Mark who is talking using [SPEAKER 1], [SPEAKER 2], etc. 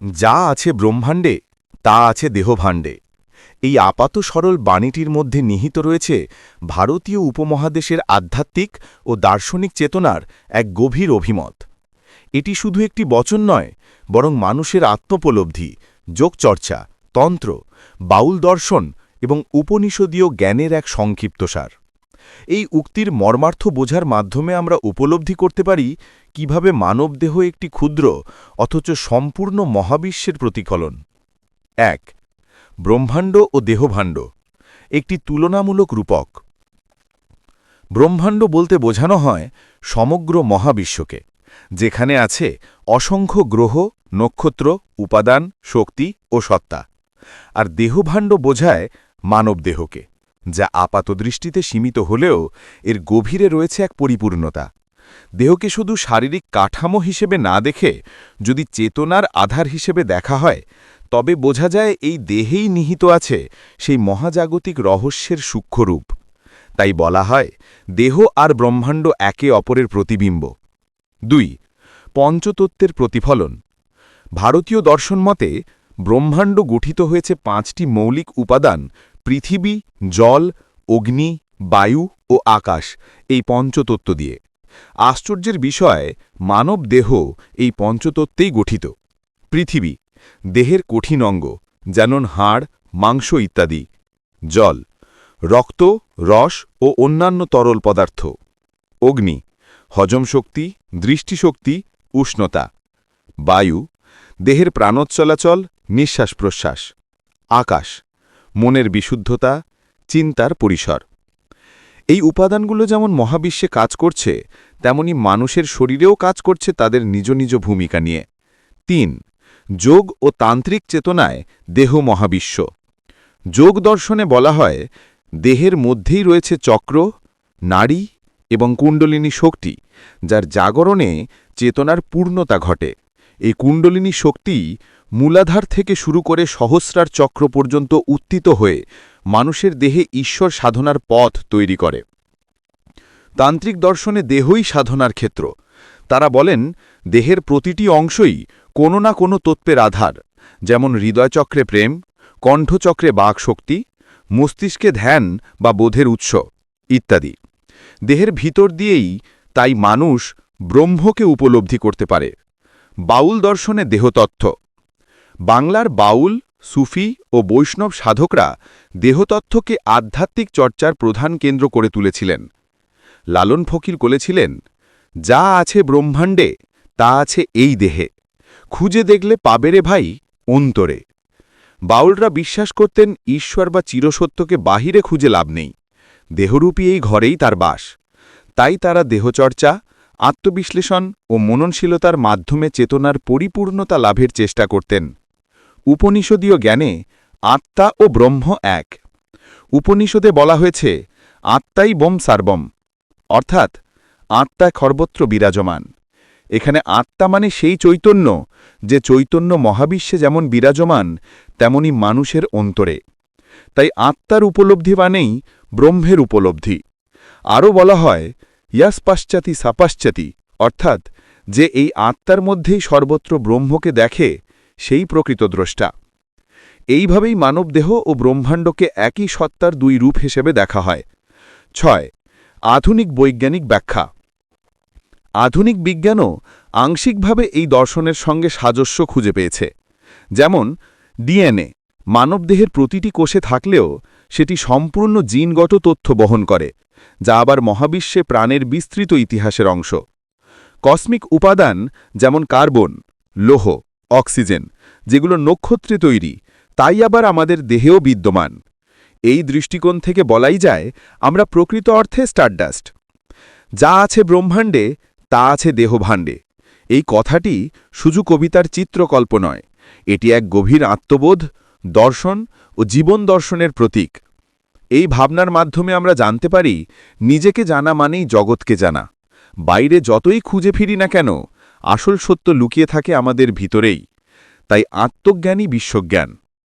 [SPEAKER 1] যা আছে ব্রহ্মাণ্ডে, তা আছে দেহভাণ্ডে। এই আপাত সরল বাণীটির মধ্যে নিহিত রয়েছে ভারতীয় উপমহাদেশের আধ্যাত্মিক ও দার্শনিক চেতনার এক গভীর অভিমত। এটি শুধু একটি বচন নয়, বরং মানুষের আত্মোপলব্ধি, যোগচর্চা, তন্ত্র, বাউল দর্শন এবং উপনিষদীয় জ্ঞানের এক সংক্ষিপ্তসার। এই উক্তির মর্মার্থ বোঝার মাধ্যমে আমরা উপলব্ধি করতে পারি কীভাবে মানবদেহ একটি ক্ষুদ্র অথচ সম্পূর্ণ মহাবিশ্বের প্রতিফলন। এক, ব্রহ্মাণ্ড ও দেহভাণ্ড, একটি তুলনামূলক রূপক। ব্রহ্মাণ্ড বলতে বোঝানো হয় সমগ্র মহাবিশ্বকে, যেখানে আছে অসংখ্য গ্রহ, নক্ষত্র, উপাদান, শক্তি ও সত্তা। আর দেহভাণ্ড বোঝায় মানবদেহকে। যা আপাতদৃষ্টিতে সীমিত হলেও এর গভীরে রয়েছে এক পরিপূর্ণতা। দেহকে শুধু শারীরিক কাঠামো হিসেবে না দেখে যদি চেতনার আধার হিসেবে দেখা হয়, তবে বোঝা যায় এই দেহেই নিহিত আছে সেই মহাজাগতিক রহস্যের সূক্ষ্মরূপ। তাই বলা হয়, দেহ আর ব্রহ্মাণ্ড একে অপরের প্রতিবিম্ব। দুই, পঞ্চতত্ত্বের প্রতিফলন। ভারতীয় দর্শন মতে, ব্রহ্মাণ্ড গঠিত হয়েছে পাঁচটি মৌলিক উপাদান পৃথিবী, জল, অগ্নি, বায়ু ও আকাশ এই পঞ্চতত্ত্ব দিয়ে। আশ্চর্যের বিষয়, মানব দেহ এই পঞ্চতত্ত্বেই গঠিত। পৃথিবী, দেহের কঠিন অঙ্গ, যেমন হাড়, মাংস ইত্যাদি। জল, রক্ত, রস ও অন্যান্য তরল পদার্থ। অগ্নি, হজম শক্তি, দৃষ্টিশক্তি, উষ্ণতা। বায়ু, দেহের প্রাণোচ্চলাচল চলাচল নিঃশ্বাস প্রশ্বাস। আকাশ মনের বিশুদ্ধতা, চিন্তার পরিসর। এই উপাদানগুলো যেমন মহাবিশ্বে কাজ করছে, তেমনি মানুষের শরীরেও কাজ করছে তাদের নিজ নিজ ভূমিকা নিয়ে। তিন, যোগ ও তান্ত্রিক চেতনায় দেহ মহাবিশ্ব। যোগ দর্শনে বলা হয়, দেহের মধ্যেই রয়েছে চক্র নারী এবং কুণ্ডলিনী শক্তি, যার জাগরণে চেতনার পূর্ণতা ঘটে। এই কুণ্ডলিনী শক্তি মূলাধার থেকে শুরু করে সহস্রার চক্র পর্যন্ত উত্থিত হয়ে মানুষের দেহে ঈশ্বর সাধনার পথ তৈরি করে। তান্ত্রিক দর্শনে দেহই সাধনার ক্ষেত্র। তারা বলেন, দেহের প্রতিটি অংশই কোনো না কোনো তত্ত্বের আধার, যেমন হৃদয়চক্রে প্রেম, কণ্ঠচক্রে বাকশক্তি, মস্তিষ্কে ধ্যান বা বোধের উৎস, ইত্যাদি। দেহের ভিতর দিয়েই তাই মানুষ ব্রহ্মকে উপলব্ধি করতে পারে। বাউল দর্শনে দেহতত্ত্ব। বাংলার বাউল, সুফি ও বৈষ্ণব সাধকরা দেহতত্ত্বকে আধ্যাত্মিক চর্চার প্রধান কেন্দ্র করে তুলেছিলেন। লালন ফকির বলেছিলেন, যা আছে ব্রহ্মাণ্ডে, তা আছে এই দেহে। খুঁজে দেখলে পাবে রে ভাই, অন্তরে। বাউলরা বিশ্বাস করতেন ঈশ্বর বা চিরসত্যকে বাহিরে খুঁজে লাভ নেই। দেহরূপী এই ঘরেই তার বাস। তাই তারা দেহচর্চা আত্মবিশ্লেষণ ও মননশীলতার মাধ্যমে চেতনার পরিপূর্ণতা লাভের চেষ্টা করতেন। উপনিষদীয় জ্ঞানে আত্মা ও ব্রহ্ম এক। উপনিষদে বলা হয়েছে, আত্মাই বোম সার্বম। অর্থাৎ, আত্মা সর্বত্র বিরাজমান। এখানে আত্মা মানে সেই চৈতন্য, যে চৈতন্য মহাবিশ্বে যেমন বিরাজমান, তেমনি মানুষের অন্তরে। তাই আত্মার উপলব্ধি মানেই ব্রহ্মের উপলব্ধি। আরও বলা হয় ইয়াস পাশ্চাতি সাপাশ্চাতি, অর্থাৎ যে এই আত্মার মধ্যেই সর্বত্র ব্রহ্মকে দেখে, সেই প্রকৃত দ্রষ্টা। এইভাবেই মানবদেহ ও ব্রহ্মাণ্ডকে একই সত্তার দুই রূপ হিসেবে দেখা হয়। ছয়, আধুনিক বৈজ্ঞানিক ব্যাখ্যা। আধুনিক বিজ্ঞানও আংশিকভাবে এই দর্শনের সঙ্গে সাজস্য খুঁজে পেয়েছে। যেমন, ডিএনএ, মানবদেহের প্রতিটি কোষে থাকলেও সেটি সম্পূর্ণ জিনগত তথ্য বহন করে। যা আবার মহাবিশ্বে প্রাণের বিস্তৃত ইতিহাসের অংশ। কসমিক উপাদান যেমন কার্বন, লোহ, অক্সিজেন, যেগুলো নক্ষত্রে তৈরি, তাই আবার আমাদের দেহেও বিদ্যমান। এই দৃষ্টিকোণ থেকে বলাই যায়, আমরা প্রকৃত অর্থে স্টারডাস্ট। যা আছে ব্রহ্মাণ্ডে, তা আছে দেহভাণ্ডে। এই কথাটি শুধু কবিতার চিত্রকল্প নয়। এটি এক গভীর আত্মবোধ, দর্শন ও জীবন দর্শনের প্রতীক। এই ভাবনার মাধ্যমে আমরা জানতে পারি, নিজেকে জানা মানেই জগৎকে জানা। বাইরে যতই খুঁজে ফিরি না কেন, আসল সত্য লুকিয়ে থাকে আমাদের ভিতরেই। তাই আত্মজ্ঞানই বিশ্বজ্ঞান।